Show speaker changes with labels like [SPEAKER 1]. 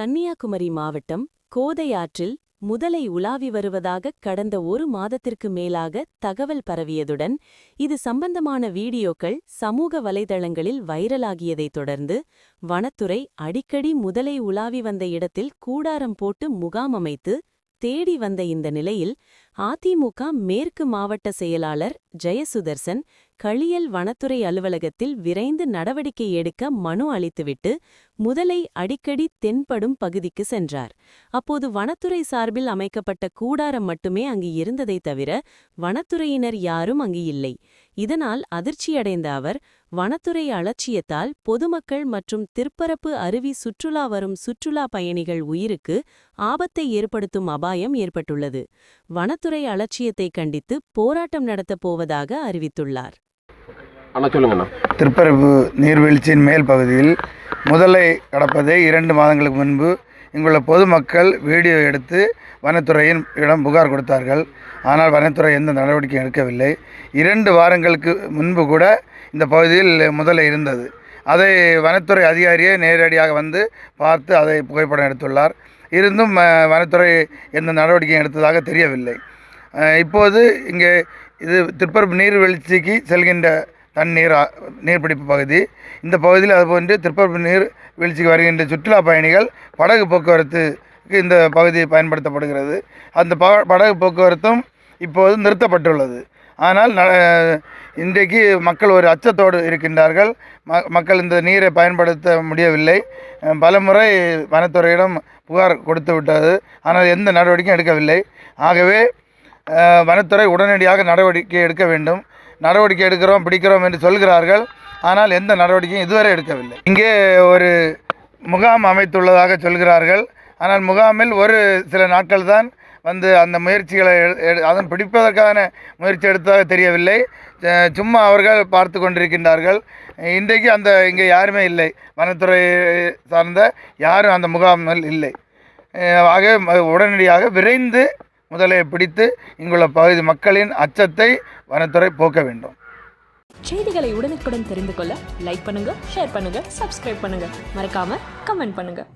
[SPEAKER 1] கன்னியாகுமரி மாவட்டம் கோதை ஆற்றில் முதலை உலாவி வருவதாக கடந்த ஒரு மாதத்திற்கு மேலாக தகவல் பரவியதுடன் இது சம்பந்தமான வீடியோக்கள் சமூக வலைதளங்களில் வைரலாகியதைத் தொடர்ந்து வனத்துறை அடிக்கடி முதலை உலாவி வந்த இடத்தில் கூடாரம் போட்டு முகாம் அமைத்து தேடி வந்த இந்த நிலையில் அதிமுக மேற்கு மாவட்ட செயலாளர் ஜெயசுதர்சன் களியல் வனத்துறை அலுவலகத்தில் விரைந்து நடவடிக்கை எடுக்க மனு அளித்துவிட்டு முதலை அடிக்கடி தென்படும் பகுதிக்கு சென்றார். அப்போது வனத்துறை சார்பில் அமைக்கப்பட்ட கூடாரம் மட்டுமே அங்கு இருந்ததை தவிர வனத்துறையினர் யாரும் அங்கு இல்லை. இதனால் அதிர்ச்சியடைந்த அவர் வனத்துறை அலட்சியத்தால் பொதுமக்கள் மற்றும் திற்பரப்பு அருவி சுற்றுலா வரும் சுற்றுலா பயணிகள் உயிருக்கு ஆபத்தை ஏற்படுத்தும் அபாயம் ஏற்பட்டுள்ளது. வனத்துறை அலட்சியத்தை கண்டித்து போராட்டம் நடத்தப் போவதாக அறிவித்துள்ளார்.
[SPEAKER 2] திருப்பரப்பு நீர்வீழ்ச்சியின் மேல் பகுதியில் முதலை கடப்பதை இரண்டு மாதங்களுக்கு முன்பு இங்குள்ள பொதுமக்கள் வீடியோ எடுத்து வனத்துறையின் இடம் புகார் கொடுத்தார்கள். ஆனால் வனத்துறை எந்த நடவடிக்கையும் எடுக்கவில்லை. இரண்டு வாரங்களுக்கு முன்பு கூட இந்த பகுதியில் முதலை இருந்தது. அதை வனத்துறை அதிகாரியே நேரடியாக வந்து பார்த்து அதை புகைப்படம் எடுத்துள்ளார். இருந்தும் வனத்துறை எந்த நடவடிக்கையும் எடுத்ததாக தெரியவில்லை. இப்போது இங்கே இது திருப்பரப்பு நீர்வீழ்ச்சிக்கு செல்கின்ற தண்ணீர் நீர்பிடிப்பு பகுதி. இந்த பகுதியில் அதுபோன்று திருப்பரப்பு நீர் வீழ்ச்சிக்கு வருகின்ற சுற்றுலா பயணிகள் படகு போக்குவரத்துக்கு இந்த பகுதி பயன்படுத்தப்படுகிறது. அந்த ப படகு போக்குவரத்தும் இப்போது நிறுத்தப்பட்டுள்ளது. ஆனால் ந இன்றைக்கு மக்கள் ஒரு அச்சத்தோடு இருக்கின்றார்கள். ம மக்கள் இந்த நீரை பயன்படுத்த முடியவில்லை. பல பலமுறை வனத்துறையிடம் புகார் கொடுத்து விட்டது. ஆனால் எந்த நடவடிக்கையும் எடுக்கவில்லை. ஆகவே வனத்துறை உடனடியாக நடவடிக்கை எடுக்க வேண்டும். நடவடிக்கை எடுக்கிறோம் பிடிக்கிறோம் என்று சொல்கிறார்கள். ஆனால் எந்த நடவடிக்கையும் இதுவரை எடுக்கவில்லை. இங்கே ஒரு முகாம் அமைத்துள்ளதாக சொல்கிறார்கள். ஆனால் முகாமில் ஒரு சில நாட்கள் தான் வந்து அந்த முயற்சிகளை எடு- எடு- அதன் பிடிப்பதற்கான முயற்சி எடுத்ததாக தெரியவில்லை. சும்மா அவர்கள் பார்த்து கொண்டிருக்கின்றார்கள். இன்றைக்கு அந்த இங்கே யாருமே இல்லை. வனத்துறை சார்ந்த யாரும் அந்த முகாமில் இல்லை. ஆக உடனடியாக விரைந்து முதலையை பிடித்து இங்குள்ள பகுதி மக்களின் அச்சத்தை வனத்துறை போக்க வேண்டும்.
[SPEAKER 3] செய்திகளை உடனுக்குடன் தெரிந்து கொள்ள லைக் பண்ணுங்க ஷேர் பண்ணுங்க சப்ஸ்கிரைப் பண்ணுங்க. மறக்காம கமெண்ட் பண்ணுங்க.